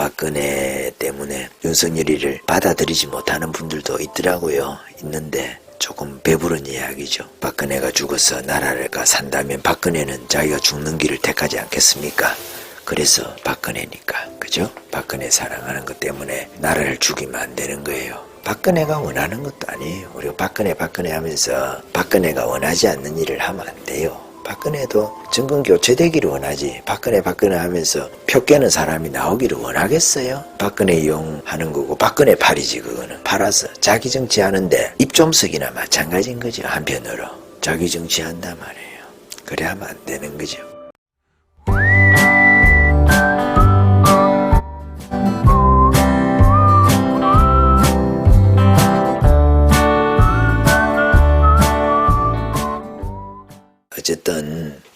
박근혜 때문에 윤석열이를 받아들이지 못하는 분들도 있더라고요. 있는데 조금 배부른 이야기죠. 박근혜가 죽어서 나라가 산다면 박근혜는 자기가 죽는 길을 택하지 않겠습니까? 그래서 박근혜니까 그죠? 박근혜 사랑하는 것 때문에 나라를 죽이면 안 되는 거예요. 박근혜가 원하는 것도 아니에요. 우리가 박근혜 박근혜 하면서 박근혜가 원하지 않는 일을 하면 안 돼요. 박근혜도 정권 교체되기를 원하지 박근혜 박근혜 하면서 표 깨는 사람이 나오기를 원하겠어요? 박근혜 이용하는 거고 박근혜 팔이지 그거는. 팔아서 자기 정치하는데 입좀석이나 마찬가지인 거죠 한편으로. 자기 정치한단 말이에요. 그래 하면 안 되는 거죠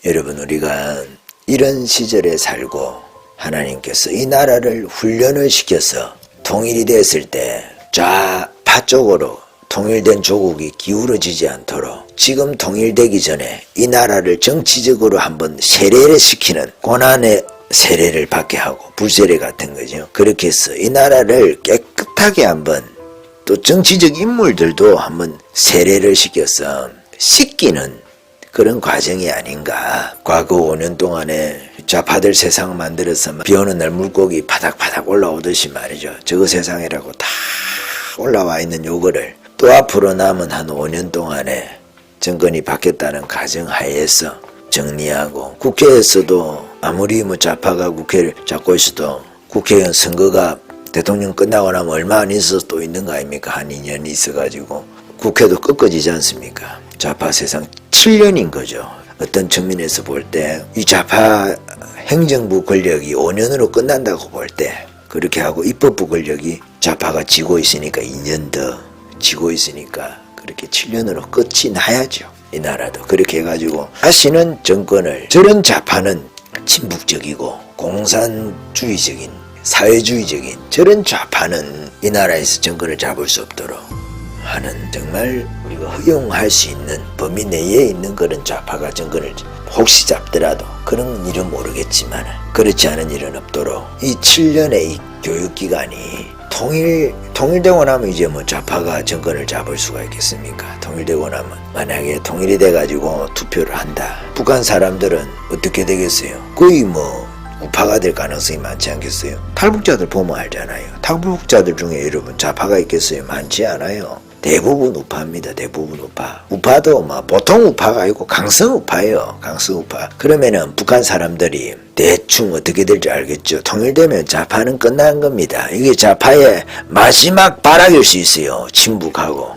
여러분 우리가 이런 시절에 살고 하나님께서 이 나라를 훈련을 시켜서 통일이 됐을 때 좌파 쪽으로 통일된 조국이 기울어지지 않도록 지금 통일되기 전에 이 나라를 정치적으로 한번 세례를 시키는 고난의 세례를 받게 하고 불세례 같은 거죠. 그렇게 해서 이 나라를 깨끗하게 한번 또 정치적 인물들도 한번 세례를 시켜서 씻기는 그런 과정이 아닌가. 과거 5년 동안에 좌파들 세상 만들어서 비 오는 날 물고기 바닥바닥 올라오듯이 말이죠. 저거 세상이라고 다 올라와 있는 요거를 또 앞으로 남은 한 5년 동안에 정권이 바뀌었다는 가정 하에서 정리하고 국회에서도 아무리 뭐 좌파가 국회를 잡고 있어도 국회의원 선거가 대통령 끝나고 나면 얼마 안 있어서 또 있는 거 아닙니까? 한 2년이 있어가지고 국회도 꺾어지지 않습니까? 좌파 세상 7년인 거죠. 어떤 측면에서 볼 때 이 좌파 행정부 권력이 5년으로 끝난다고 볼 때 그렇게 하고 입법부 권력이 좌파가 지고 있으니까 2년 더 지고 있으니까 그렇게 7년으로 끝이 나야죠. 이 나라도 그렇게 해가지고 다시는 정권을 저런 좌파는 친북적이고 공산주의적인 사회주의적인 저런 좌파는 이 나라에서 정권을 잡을 수 없도록 하는 정말 우리가 허용할 수 있는 범위 내에 있는 그런 좌파가 정권을 혹시 잡더라도 그런 일은 모르겠지만 그렇지 않은 일은 없도록 이 7년의 이 교육기간이 통일 통일되고 나면 이제 뭐 좌파가 정권을 잡을 수가 있겠습니까? 통일되고 나면 만약에 통일이 돼가지고 투표를 한다. 북한 사람들은 어떻게 되겠어요? 거의 뭐 우파가 될 가능성이 많지 않겠어요? 탈북자들 보면 알잖아요. 탈북자들 중에 여러분 좌파가 있겠어요? 많지 않아요. 대부분 우파입니다. 대부분 우파. 우파도 뭐 보통 우파가 아니고 강성 우파예요. 강성 우파. 그러면은 북한 사람들이 대충 어떻게 될지 알겠죠. 통일되면 좌파는 끝난 겁니다. 이게 좌파의 마지막 발악일 수 있어요. 친북하고.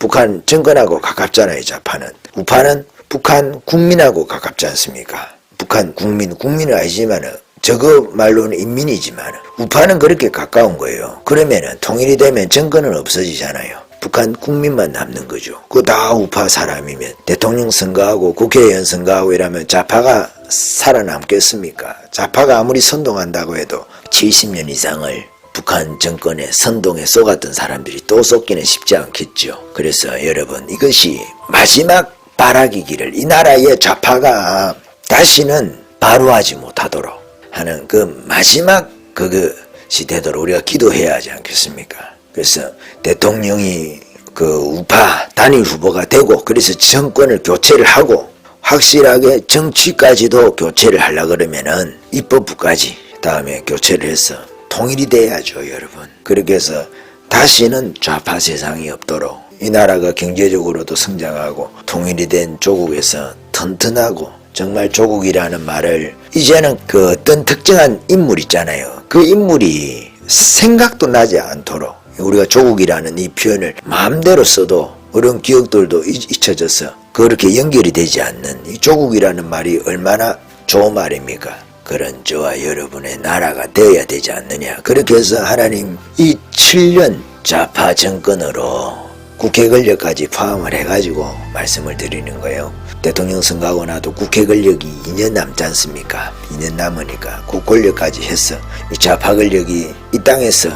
북한 정권하고 가깝잖아요. 좌파는. 우파는 북한 국민하고 가깝지 않습니까? 북한 국민, 국민은 아니지만은 저거 말로는 인민이지만 우파는 그렇게 가까운 거예요. 그러면은 통일이 되면 정권은 없어지잖아요. 북한 국민만 남는 거죠. 그 다 우파 사람이면 대통령 선거하고 국회의원 선거하고 이러면 좌파가 살아남겠습니까? 좌파가 아무리 선동한다고 해도 70년 이상을 북한 정권의 선동에 쏘갔던 사람들이 또 쏘기는 쉽지 않겠죠. 그래서 여러분 이것이 마지막 발악이기를 이 나라의 좌파가 다시는 바로하지 못하도록 하는 그 마지막 그것이 되도록 우리가 기도해야 하지 않겠습니까? 그래서 대통령이 그 우파 단일 후보가 되고 그래서 정권을 교체를 하고 확실하게 정치까지도 교체를 하려 그러면은 입법부까지 다음에 교체를 해서 통일이 돼야죠, 여러분. 그렇게 해서 다시는 좌파 세상이 없도록 이 나라가 경제적으로도 성장하고 통일이 된 조국에서 튼튼하고 정말 조국이라는 말을 이제는 그 어떤 특정한 인물 있잖아요. 그 인물이 생각도 나지 않도록 우리가 조국이라는 이 표현을 마음대로 써도 어려운 기억들도 잊- 잊혀져서 그렇게 연결이 되지 않는 이 조국이라는 말이 얼마나 좋은 말입니까? 그런 저와 여러분의 나라가 되어야 되지 않느냐. 그렇게 해서 하나님 이 7년 좌파 정권으로 국회 권력까지 포함을 해가지고 말씀을 드리는 거예요. 대통령 선거하고 나도 국회 권력이 2년 남지 않습니까? 2년 남으니까 그 권력까지 해서 이 좌파 권력이 이 땅에서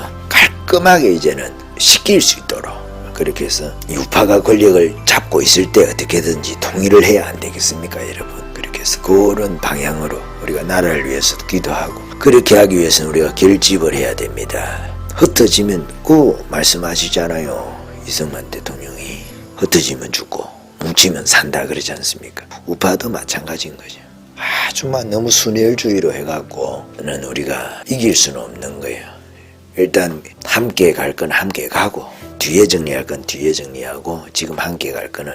깔끔하게 이제는 시킬 수 있도록 그렇게 해서 이 우파가 권력을 잡고 있을 때 어떻게든지 통일을 해야 안 되겠습니까, 여러분? 그렇게 해서 그런 방향으로 우리가 나라를 위해서 기도하고 그렇게 하기 위해서는 우리가 결집을 해야 됩니다. 흩어지면 그 말씀하시잖아요. 이승만 대통령이 흩어지면 죽고 뭉치면 산다 그러지 않습니까? 우파도 마찬가지인 거죠. 아주만 너무 순혈주의로 해갖고는 우리가 이길 수는 없는 거예요. 일단 함께 갈 건 함께 가고 뒤에 정리할 건 뒤에 정리하고 지금 함께 갈 거는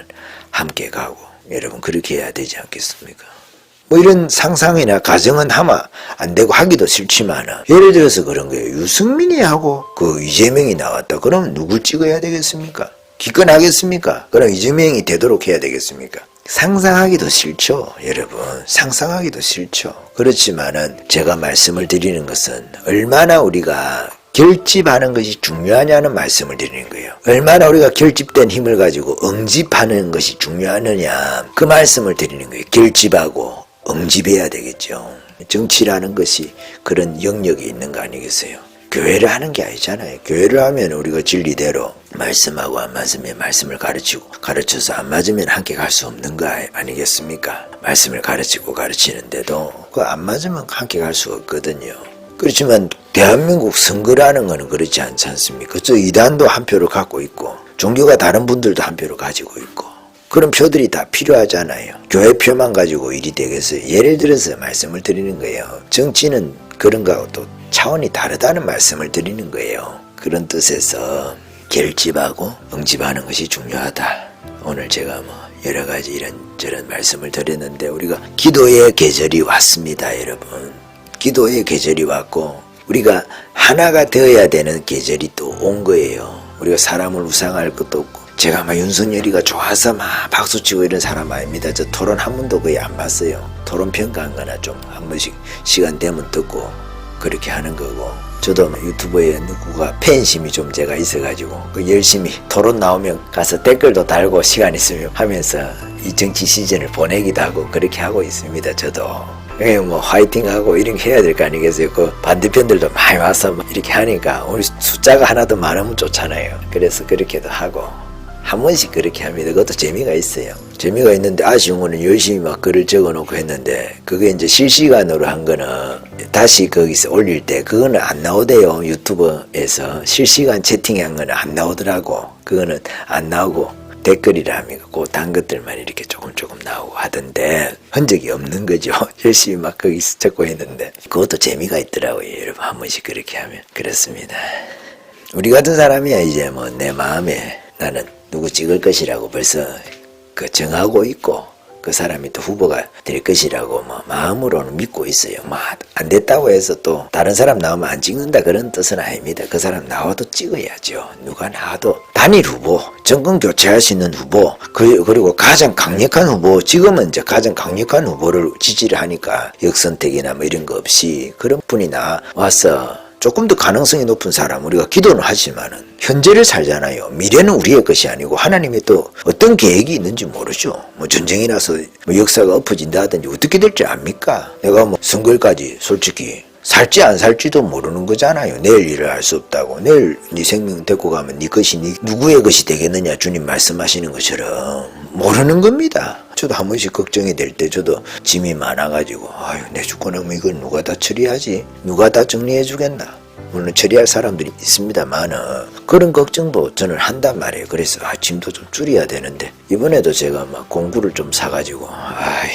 함께 가고 여러분 그렇게 해야 되지 않겠습니까? 뭐 이런 상상이나 가정은 하면 안 되고 하기도 싫지만 예를 들어서 그런 거예요. 유승민이 하고 그 이재명이 나왔다. 그럼 누굴 찍어야 되겠습니까? 기권하겠습니까? 그럼 이재명이 되도록 해야 되겠습니까? 상상하기도 싫죠, 여러분. 상상하기도 싫죠. 그렇지만은 제가 말씀을 드리는 것은 얼마나 우리가 결집하는 것이 중요하냐는 말씀을 드리는 거예요. 얼마나 우리가 결집된 힘을 가지고 응집하는 것이 중요하느냐 그 말씀을 드리는 거예요. 결집하고 응집해야 되겠죠. 정치라는 것이 그런 영역이 있는 거 아니겠어요? 교회를 하는 게 아니잖아요. 교회를 하면 우리가 진리대로 말씀하고 안 맞으면 말씀을 가르치고 가르쳐서 안 맞으면 함께 갈 수 없는 거 아니겠습니까? 말씀을 가르치고 가르치는데도 그 안 맞으면 함께 갈 수가 없거든요. 그렇지만 대한민국 선거라는 거는 그렇지 않지 않습니까? 저 이단도 한 표를 갖고 있고 종교가 다른 분들도 한 표를 가지고 있고 그런 표들이 다 필요하잖아요. 교회 표만 가지고 일이 되겠어요. 예를 들어서 말씀을 드리는 거예요. 정치는 그런 거하고 또 차원이 다르다는 말씀을 드리는 거예요. 그런 뜻에서 결집하고 응집하는 것이 중요하다. 오늘 제가 뭐 여러 가지 이런저런 말씀을 드렸는데 우리가 기도의 계절이 왔습니다, 여러분. 기도의 계절이 왔고 우리가 하나가 되어야 되는 계절이 또 온 거예요. 우리가 사람을 우상할 것도 없고 제가 막 윤석열이가 좋아서 막 박수치고 이런 사람 아닙니다. 저 토론 한 번도 거의 안 봤어요. 토론 평가한 거나 좀 한 번씩 시간 되면 듣고 그렇게 하는 거고 저도 뭐 유튜브에 누구가 팬심이 좀 제가 있어가지고 그 열심히 토론 나오면 가서 댓글도 달고 시간 있으면 하면서 이 정치 시즌을 보내기도 하고 그렇게 하고 있습니다. 저도 예, 뭐 화이팅하고 이런 게 해야 될 거 아니겠어요? 그 반대편들도 많이 와서 막 이렇게 하니까 우리 숫자가 하나 더 많으면 좋잖아요. 그래서 그렇게도 하고 한 번씩 그렇게 합니다. 그것도 재미가 있어요. 재미가 있는데 아쉬운 거는 열심히 막 글을 적어놓고 했는데 그게 이제 실시간으로 한 거는 다시 거기서 올릴 때 그거는 안 나오대요. 유튜브에서 실시간 채팅한 거는 안 나오더라고. 그거는 안 나오고 댓글이라 합니까? 그단 것들만 이렇게 조금 조금 나오고 하던데 흔적이 없는 거죠. 열심히 막 거기서 적고 했는데 그것도 재미가 있더라고요. 여러분 한 번씩 그렇게 하면 그렇습니다. 우리 같은 사람이야 이제 뭐 내 마음에 나는 누구 찍을 것이라고 벌써 그 정하고 있고 그 사람이 또 후보가 될 것이라고 뭐 마음으로는 믿고 있어요. 뭐 안 됐다고 해서 또 다른 사람 나오면 안 찍는다 그런 뜻은 아닙니다. 그 사람 나와도 찍어야죠. 누가 나와도 단일 후보, 정권 교체할 수 있는 후보, 그, 그리고 가장 강력한 후보, 지금은 이제 가장 강력한 후보를 지지를 하니까 역선택이나 뭐 이런 거 없이 그런 분이 나와서 조금 더 가능성이 높은 사람 우리가 기도는 하지만은 현재를 살잖아요. 미래는 우리의 것이 아니고 하나님의 또 어떤 계획이 있는지 모르죠. 뭐 전쟁이 나서 뭐 역사가 엎어진다든지 어떻게 될지 압니까? 내가 뭐 선거까지 솔직히 살지 안 살지도 모르는 거잖아요. 내일 일을 알수 없다고. 내일 네 생명 데리고 가면 네 것이 네 누구의 것이 되겠느냐 주님 말씀하시는 것처럼 모르는 겁니다. 저도 한 번씩 걱정이 될 때 저도 짐이 많아가지고 아유 내 죽고 나면 이걸 누가 다 처리하지? 누가 다 정리해 주겠나? 물론 처리할 사람들이 있습니다만은 그런 걱정도 저는 한단 말이에요. 그래서 아, 짐도 좀 줄여야 되는데 이번에도 제가 막 공구를 좀 사가지고 아이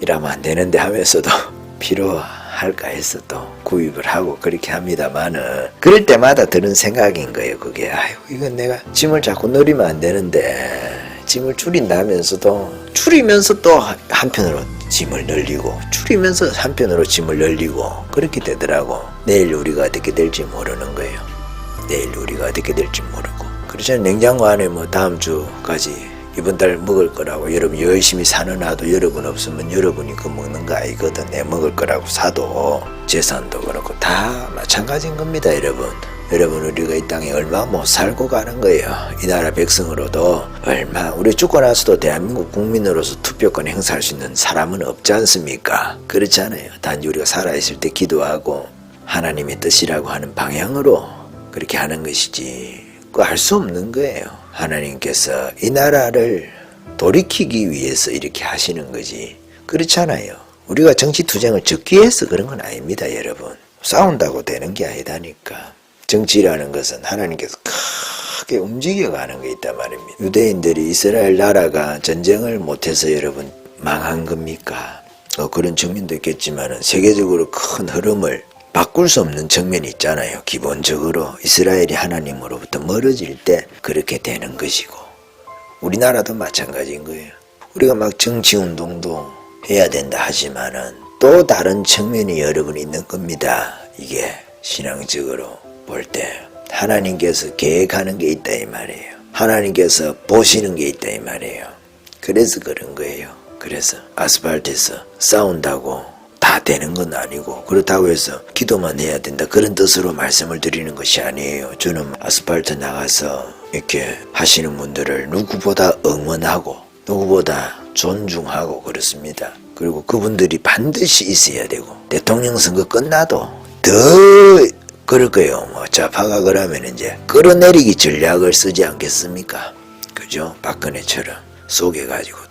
이러면 안 되는데 하면서도 필요 할까 해서 또 구입을 하고 그렇게 합니다만은 그럴 때마다 드는 생각인 거예요. 그게. 아유 이건 내가 짐을 자꾸 늘리면 안 되는데 짐을 줄인다면서도 줄이면서 또 한편으로 짐을 늘리고 줄이면서 한편으로 짐을 늘리고 그렇게 되더라고. 내일 우리가 어떻게 될지 모르는 거예요. 내일 우리가 어떻게 될지 모르고. 그렇잖아요 냉장고 안에 뭐 다음 주까지 이번 달 먹을 거라고 여러분 열심히 사는 나도 여러분 없으면 여러분이 그 먹는 거 아니거든 내 먹을 거라고 사도 재산도 그렇고 다 마찬가지인 겁니다 여러분 여러분 우리가 이 땅에 얼마 못 살고 가는 거예요. 이 나라 백성으로도 얼마 우리 죽고 나서도 대한민국 국민으로서 투표권 행사할 수 있는 사람은 없지 않습니까? 그렇지 않아요. 단지 우리가 살아있을 때 기도하고 하나님의 뜻이라고 하는 방향으로 그렇게 하는 것이지 그거 할 수 없는 거예요. 하나님께서 이 나라를 돌이키기 위해서 이렇게 하시는 거지 그렇잖아요. 우리가 정치 투쟁을 적기 위해서 그런 건 아닙니다, 여러분. 싸운다고 되는 게 아니다니까. 정치라는 것은 하나님께서 크게 움직여가는 게 있단 말입니다. 유대인들이 이스라엘 나라가 전쟁을 못해서 여러분 망한 겁니까? 어, 그런 측면도 있겠지만 세계적으로 큰 흐름을 바꿀 수 없는 측면이 있잖아요. 기본적으로 이스라엘이 하나님으로부터 멀어질 때 그렇게 되는 것이고 우리나라도 마찬가지인 거예요. 우리가 막 정치 운동도 해야 된다 하지만은 또 다른 측면이 여러분 있는 겁니다. 이게 신앙적으로 볼 때 하나님께서 계획하는 게 있다 이 말이에요. 하나님께서 보시는 게 있다 이 말이에요. 그래서 그런 거예요. 그래서 아스팔트에서 싸운다고 다 되는 건 아니고 그렇다고 해서 기도만 해야 된다 그런 뜻으로 말씀을 드리는 것이 아니에요. 저는 아스팔트 나가서 이렇게 하시는 분들을 누구보다 응원하고 누구보다 존중하고 그렇습니다. 그리고 그분들이 반드시 있어야 되고 대통령 선거 끝나도 더 그럴 거예요. 뭐 좌파가 그러면 이제 끌어내리기 전략을 쓰지 않겠습니까? 그죠? 박근혜처럼 속여가지고 또.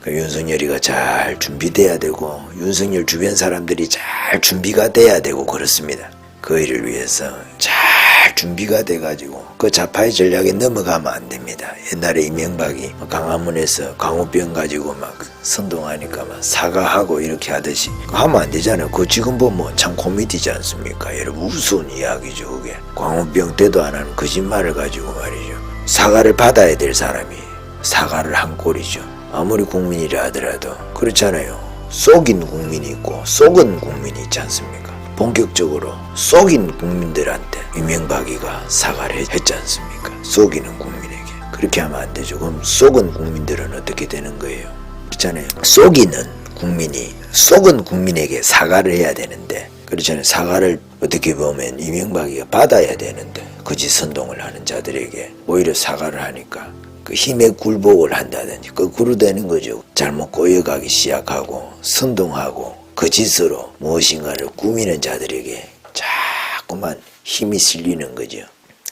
그 윤석열이가 잘 준비돼야 되고 윤석열 주변 사람들이 잘 준비가 돼야 되고 그렇습니다. 그 일을 위해서 잘 준비가 돼가지고 그 좌파의 전략에 넘어가면 안 됩니다. 옛날에 이명박이 강화문에서 광우병 가지고 막 선동하니까 막 사과하고 이렇게 하듯이 하면 안 되잖아요. 그 지금 보면 참 코미디지 않습니까? 여러분 우스운 이야기죠 그게. 광우병 때도 안 하는 거짓말을 가지고 말이죠. 사과를 받아야 될 사람이 사과를 한 꼴이죠. 아무리 국민이라 하더라도 그렇잖아요. 속인 국민이 있고 속은 국민이 있지 않습니까? 본격적으로 속인 국민들한테 이명박이가 사과를 했- 했지 않습니까? 속이는 국민에게 그렇게 하면 안 되죠. 그럼 속은 국민들은 어떻게 되는 거예요? 그렇잖아요. 속이는 국민이 속은 국민에게 사과를 해야 되는데 그렇잖아요. 사과를 어떻게 보면 이명박이가 받아야 되는데 거짓 선동을 하는 자들에게 오히려 사과를 하니까 그 힘에 굴복을 한다든지 거꾸로 되는 거죠. 잘못 꼬여가기 시작하고 선동하고 거짓으로 무엇인가를 꾸미는 자들에게 자꾸만 힘이 실리는 거죠.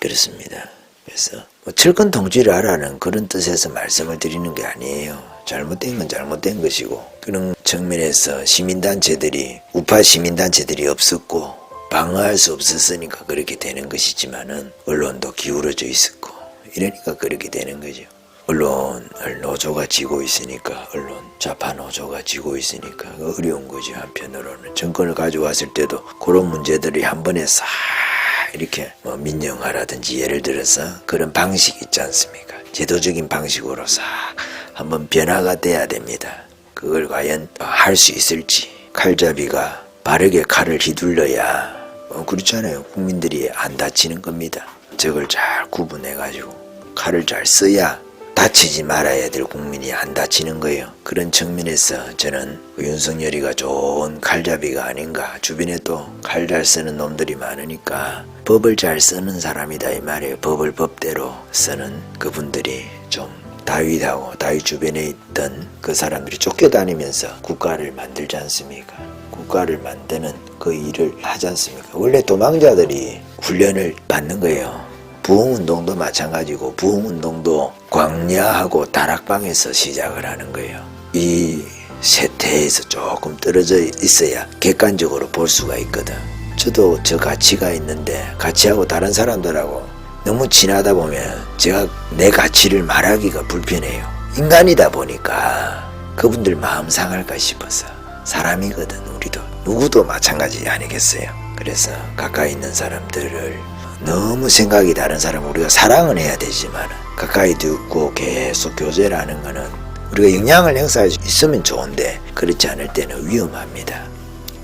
그렇습니다. 그래서 뭐 철권 통치를 하라는 그런 뜻에서 말씀을 드리는 게 아니에요. 잘못된 건 잘못된 것이고 그런 측면에서 시민단체들이 우파 시민단체들이 없었고 방어할 수 없었으니까 그렇게 되는 것이지만은 언론도 기울어져 있었고 이러니까 그렇게 되는 거죠. 언론을 노조가 지고 있으니까 언론 좌파 노조가 지고 있으니까 어려운 거죠 한편으로는. 정권을 가져왔을 때도 그런 문제들이 한 번에 싹 이렇게 뭐 민영화라든지 예를 들어서 그런 방식이 있지 않습니까? 제도적인 방식으로 싹 한번 변화가 돼야 됩니다. 그걸 과연 할 수 있을지. 칼잡이가 바르게 칼을 휘둘러야 어, 그렇잖아요. 국민들이 안 다치는 겁니다 저걸 잘 구분해 가지고 칼을 잘 써야 다치지 말아야 될 국민이 안 다치는 거예요. 그런 측면에서 저는 그 윤석열이가 좋은 칼잡이가 아닌가. 주변에 또 칼 잘 쓰는 놈들이 많으니까 법을 잘 쓰는 사람이다 이 말이에요. 법을 법대로 쓰는 그분들이 좀 다윗하고 다윗 주변에 있던 그 사람들이 쫓겨다니면서 국가를 만들지 않습니까? 국가를 만드는 그 일을 하지 않습니까? 원래 도망자들이 훈련을 받는 거예요. 부흥운동도 마찬가지고 부흥운동도 광야하고 다락방에서 시작을 하는 거예요. 이 세태에서 조금 떨어져 있어야 객관적으로 볼 수가 있거든. 저도 저 가치가 있는데 가치하고 다른 사람들하고 너무 친하다 보면 제가 내 가치를 말하기가 불편해요. 인간이다 보니까 그분들 마음 상할까 싶어서 사람이거든 우리도 누구도 마찬가지 아니겠어요. 그래서 가까이 있는 사람들을 너무 생각이 다른 사람 우리가 사랑은 해야 되지만 가까이 두고 계속 교제를 하는 거는 우리가 영향을 행사할 수 있으면 좋은데 그렇지 않을 때는 위험합니다.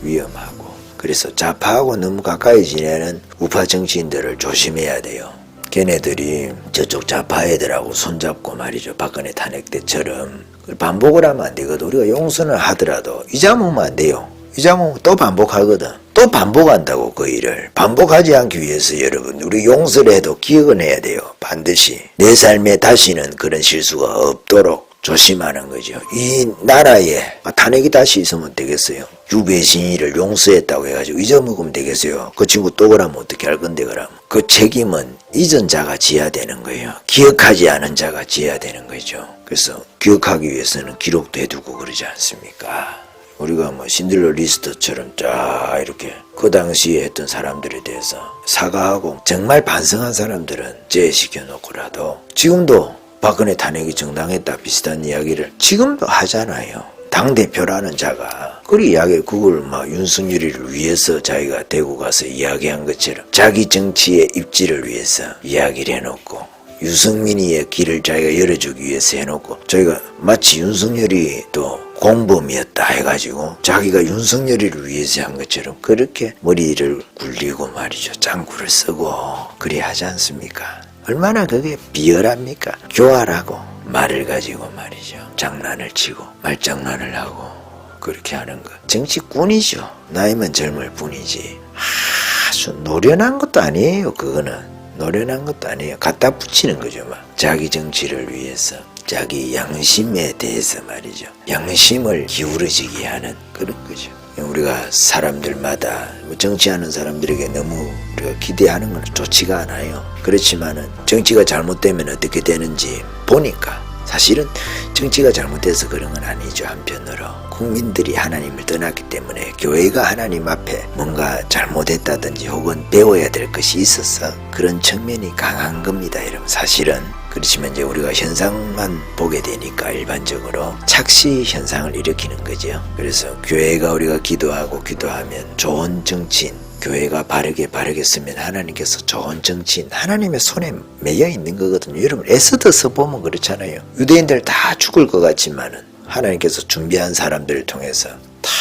위험하고 그래서 좌파하고 너무 가까이 지내는 우파 정치인들을 조심해야 돼요. 걔네들이 저쪽 좌파 애들하고 손잡고 말이죠. 박근혜 탄핵 때처럼 반복을 하면 안 되거든. 우리가 용서는 하더라도 잊어먹으면 안 돼요. 잊어먹으면 또 반복하거든. 또 반복한다고 그 일을. 반복하지 않기 위해서 여러분 우리 용서를 해도 기억은 해야 돼요. 반드시 내 삶에 다시는 그런 실수가 없도록 조심하는 거죠. 이 나라에 아, 탄핵이 다시 있으면 되겠어요? 유배신이를 용서했다고 해가지고 잊어먹으면 되겠어요? 그 친구 또 그러면 어떻게 할 건데 그러면 그 책임은 잊은 자가 지어야 되는 거예요. 기억하지 않은 자가 지어야 되는 거죠. 그래서 기억하기 위해서는 기록도 해두고 그러지 않습니까 우리가 뭐 신들러 리스트처럼 쫙 이렇게 그 당시에 했던 사람들에 대해서 사과하고 정말 반성한 사람들은 제시켜 놓고라도 지금도 박근혜 탄핵이 정당했다 비슷한 이야기를 지금도 하잖아요. 당대표라는 자가 그 이야기 그걸 막 윤석열이를 위해서 자기가 대구 가서 이야기한 것처럼 자기 정치의 입지를 위해서 이야기를 해놓고 유승민이의 길을 자기가 열어주기 위해서 해놓고 저희가 마치 윤석열이 또 공범이었다 해가지고 자기가 윤석열이를 위해서 한 것처럼 그렇게 머리를 굴리고 말이죠. 짱구를 쓰고 그리 하지 않습니까? 얼마나 그게 비열합니까? 교활하고 말을 가지고 말이죠. 장난을 치고 말장난을 하고 그렇게 하는 것. 정치꾼이죠. 나이면 젊을 뿐이지 아주 노련한 것도 아니에요 그거는 노련한 것도 아니에요. 갖다 붙이는 거죠, 막. 자기 정치를 위해서. 자기 양심에 대해서 말이죠. 양심을 기울어지게 하는 그런 거죠. 우리가 사람들마다 뭐 정치하는 사람들에게 너무 우리가 기대하는 건 좋지가 않아요. 그렇지만은 정치가 잘못되면 어떻게 되는지 보니까 사실은 정치가 잘못돼서 그런 건 아니죠. 한편으로 국민들이 하나님을 떠났기 때문에 교회가 하나님 앞에 뭔가 잘못했다든지 혹은 배워야 될 것이 있어서 그런 측면이 강한 겁니다. 여러분 사실은 그렇지만 이제 우리가 현상만 보게 되니까 일반적으로 착시 현상을 일으키는 거죠. 그래서 교회가 우리가 기도하고 기도하면 좋은 정치인 교회가 바르게 쓰면 하나님께서 좋은 정치인 하나님의 손에 매여 있는 거거든요. 여러분 에스더서 보면 그렇잖아요. 유대인들 다 죽을 것 같지만은 하나님께서 준비한 사람들을 통해서 탁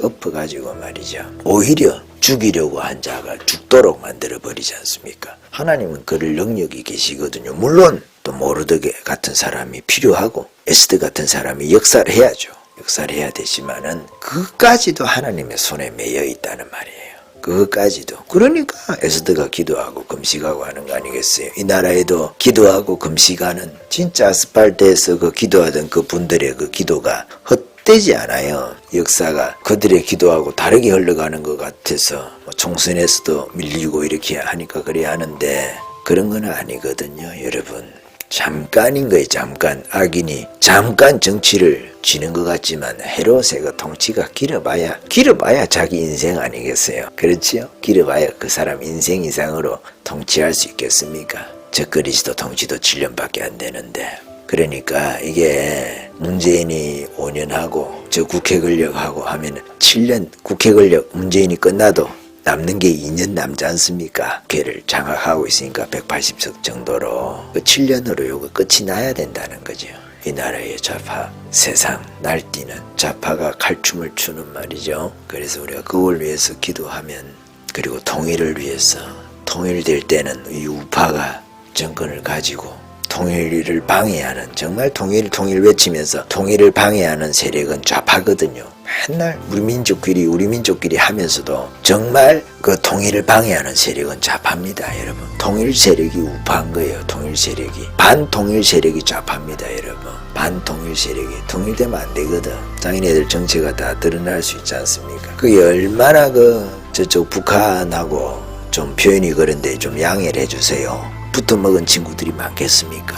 엎어가지고 말이죠. 오히려 죽이려고 한 자가 죽도록 만들어 버리지 않습니까? 하나님은 그럴 능력이 계시거든요. 물론 또 모르드게 같은 사람이 필요하고 에스더 같은 사람이 역사를 해야죠. 역사를 해야 되지만은 그까지도 하나님의 손에 매여 있다는 말이에요. 그것까지도. 그러니까 에스더가 기도하고 금식하고 하는 거 아니겠어요? 이 나라에도 기도하고 금식하는 진짜 아스팔트에서 그 기도하던 그 분들의 그 기도가 헛되지 않아요. 역사가 그들의 기도하고 다르게 흘러가는 것 같아서 뭐 총선에서도 밀리고 이렇게 하니까 그래야 하는데 그런 건 아니거든요 여러분 잠깐인 거예요 잠깐. 악인이 잠깐 정치를 쥐는 것 같지만 헤롯의 통치가 길어봐야 길어봐야 자기 인생 아니겠어요? 그렇지요? 길어봐야 그 사람 인생 이상으로 통치할 수 있겠습니까? 저 그리스도 통치도 7년밖에 안 되는데. 그러니까 이게 문재인이 5년 하고 저 국회 권력하고 하면 7년 국회 권력 문재인이 끝나도 남는 게 2년 남지 않습니까? 걔를 장악하고 있으니까 180석 정도로 그 7년으로 요거 끝이 나야 된다는 거죠. 이 나라의 좌파 세상 날뛰는 좌파가 칼춤을 추는 말이죠. 그래서 우리가 그걸 위해서 기도하면 그리고 통일을 위해서 통일될 때는 이 우파가 정권을 가지고 통일을 방해하는 정말 통일 통일 외치면서 통일을 방해하는 세력은 좌파거든요. 맨날 우리 민족끼리 우리 민족끼리 하면서도 정말 그 통일을 방해하는 세력은 좌파입니다, 여러분. 통일 세력이 우파인 거예요. 통일 세력이 반통일 세력이 좌파입니다, 여러분. 반통일 세력이 통일되면 안 되거든. 자기네들 정체가 다 드러날 수 있지 않습니까? 그게 얼마나 그 저쪽 북한하고 좀 표현이 그런데 좀 양해를 해주세요. 붙어 먹은 친구들이 많겠습니까?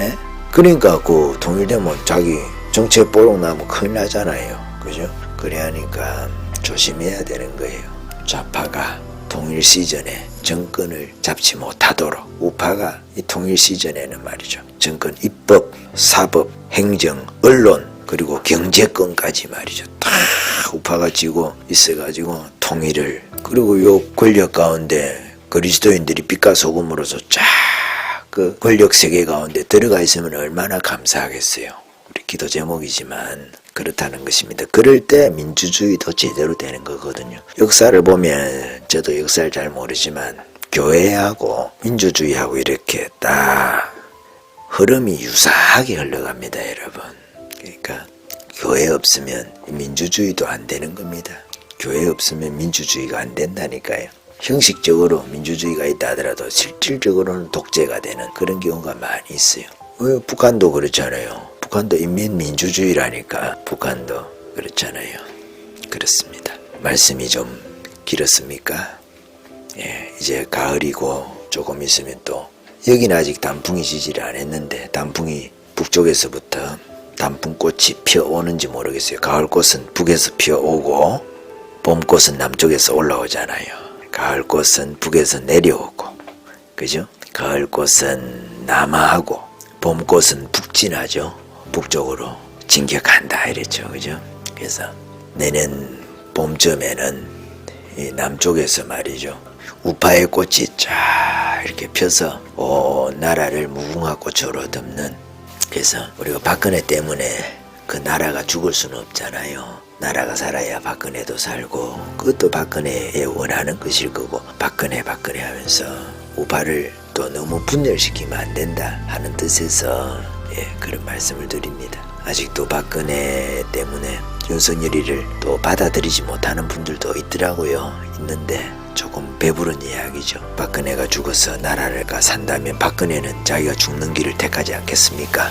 예? 그러니까 그 통일되면 자기 정체 뽀록 나면 큰일 나잖아요. 그죠? 그래 하니까 조심해야 되는 거예요. 좌파가 통일 시전에 정권을 잡지 못하도록 우파가 이 통일 시전에는 말이죠. 정권 입법, 사법, 행정, 언론 그리고 경제권까지 말이죠. 다 우파가 쥐고 있어가지고 통일을 그리고 요 권력 가운데 그리스도인들이 빛과 소금으로서 쫙 그 권력 세계 가운데 들어가 있으면 얼마나 감사하겠어요. 우리 기도 제목이지만 그렇다는 것입니다. 그럴 때 민주주의도 제대로 되는 거거든요. 역사를 보면 저도 역사를 잘 모르지만 교회하고 민주주의하고 이렇게 딱 흐름이 유사하게 흘러갑니다, 여러분. 그러니까 교회 없으면 민주주의도 안 되는 겁니다. 교회 없으면 민주주의가 안 된다니까요. 형식적으로 민주주의가 있다 하더라도 실질적으로는 독재가 되는 그런 경우가 많이 있어요. 왜 북한도 그렇잖아요. 북한도 인민민주주의라니까 북한도 그렇잖아요. 그렇습니다. 말씀이 좀 길었습니까? 예, 이제 가을이고 조금 있으면 또 여기는 아직 단풍이 지지를 안 했는데 단풍이 북쪽에서부터 단풍꽃이 피어오는지 모르겠어요. 가을꽃은 북에서 피어오고 봄꽃은 남쪽에서 올라오잖아요. 가을꽃은 북에서 내려오고 그죠? 가을꽃은 남하하고 봄꽃은 북진하죠. 북쪽으로 진격한다 이랬죠. 그죠? 그래서 내년 봄쯤에는 이 남쪽에서 말이죠. 우파의 꽃이 쫙 이렇게 펴서 온 나라를 무궁화 꽃으로 덮는 그래서 우리가 박근혜 때문에 그 나라가 죽을 수는 없잖아요. 나라가 살아야 박근혜도 살고 그것도 박근혜의 원하는 것일 거고 박근혜 박근혜 하면서 우파를 또 너무 분열시키면 안 된다 하는 뜻에서 예, 그런 말씀을 드립니다. 아직도 박근혜 때문에 윤석열이를 또 받아들이지 못하는 분들도 있더라고요. 있는데 조금 배부른 이야기죠. 박근혜가 죽어서 나라를 가 산다면 박근혜는 자기가 죽는 길을 택하지 않겠습니까?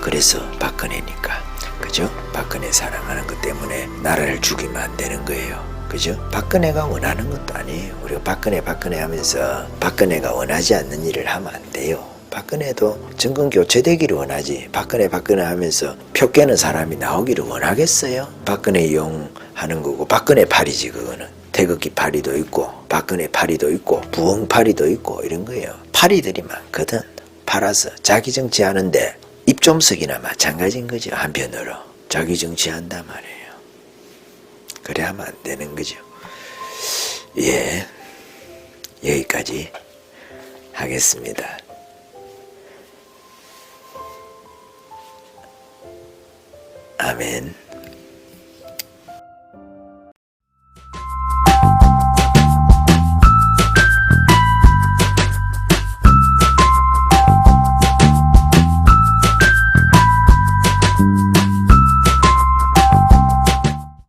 그래서 박근혜니까. 그죠? 박근혜 사랑하는 것 때문에 나라를 죽이면 안 되는 거예요. 그죠? 박근혜가 원하는 것도 아니에요. 우리가 박근혜 박근혜 하면서 박근혜가 원하지 않는 일을 하면 안 돼요. 박근혜도 정권 교체되기를 원하지. 박근혜 박근혜 하면서 표 깨는 사람이 나오기를 원하겠어요? 박근혜 이용하는 거고 박근혜 팔이지 그거는. 태극기 파리도 있고 박근혜 파리도 있고 부엉 파리도 있고 이런 거예요. 파리들이 많거든. 팔아서 자기 정치하는데 입좀석이나 마찬가지인 거죠. 한편으로 자기 정치한단 말이에요. 그래 하면 안 되는 거죠. 예, 여기까지 하겠습니다. 아멘.